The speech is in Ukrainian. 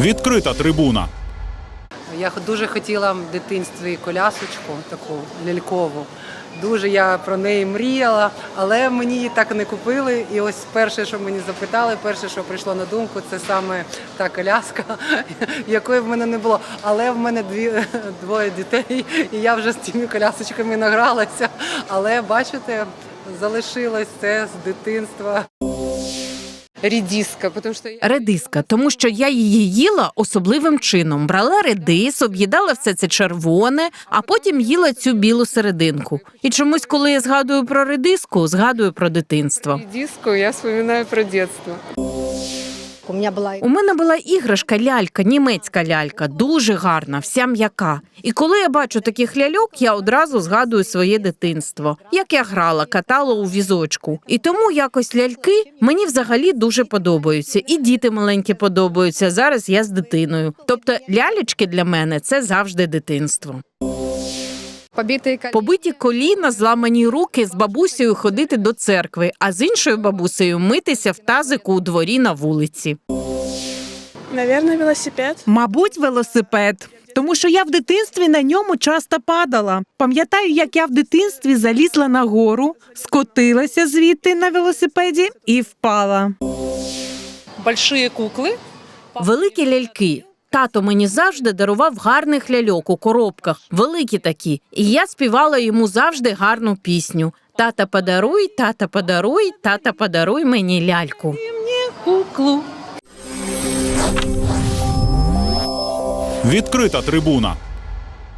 Відкрита трибуна. Я дуже хотіла в дитинстві колясочку таку лялькову. Дуже я про неї мріяла, але мені її так не купили. І ось перше, що мені запитали, перше, що прийшло на думку, це саме та коляска, якої в мене не було. Але в мене дві двоє дітей, і я вже з цими колясочками награлася. Але бачите, залишилось це з дитинства. Редиска, потому что я... Редиска, тому що я її їла особливим чином. Брала редис, об'їдала все це червоне, а потім їла цю білу серединку. І чомусь, коли я згадую про редиску, згадую про дитинство. редиску я вспоминаю про детство. У меня была У мене була іграшка лялька, німецька лялька, дуже гарна, вся м'яка. І коли я бачу таких ляльок, я одразу згадую своє дитинство, як я грала, катала у візочку. І тому якось ляльки мені взагалі дуже подобаються. І діти маленькі подобаються. Зараз я з дитиною. Тобто лялечки для мене це завжди дитинство. Побиті коліна, зламані руки з бабусею ходити до церкви, а з іншою бабусею митися в тазику у дворі на вулиці. Наверное, велосипед. Мабуть, велосипед. Тому що я в дитинстві на ньому часто падала. Пам'ятаю, як я в дитинстві залізла на гору, скотилася звідти на велосипеді і впала. большие куклы. Великі ляльки. Тато мені завжди дарував гарних ляльок у коробках, великі такі. І я співала йому завжди гарну пісню. Тата подаруй, тата подаруй, тата подаруй мені ляльку. Куклу. Відкрита трибуна.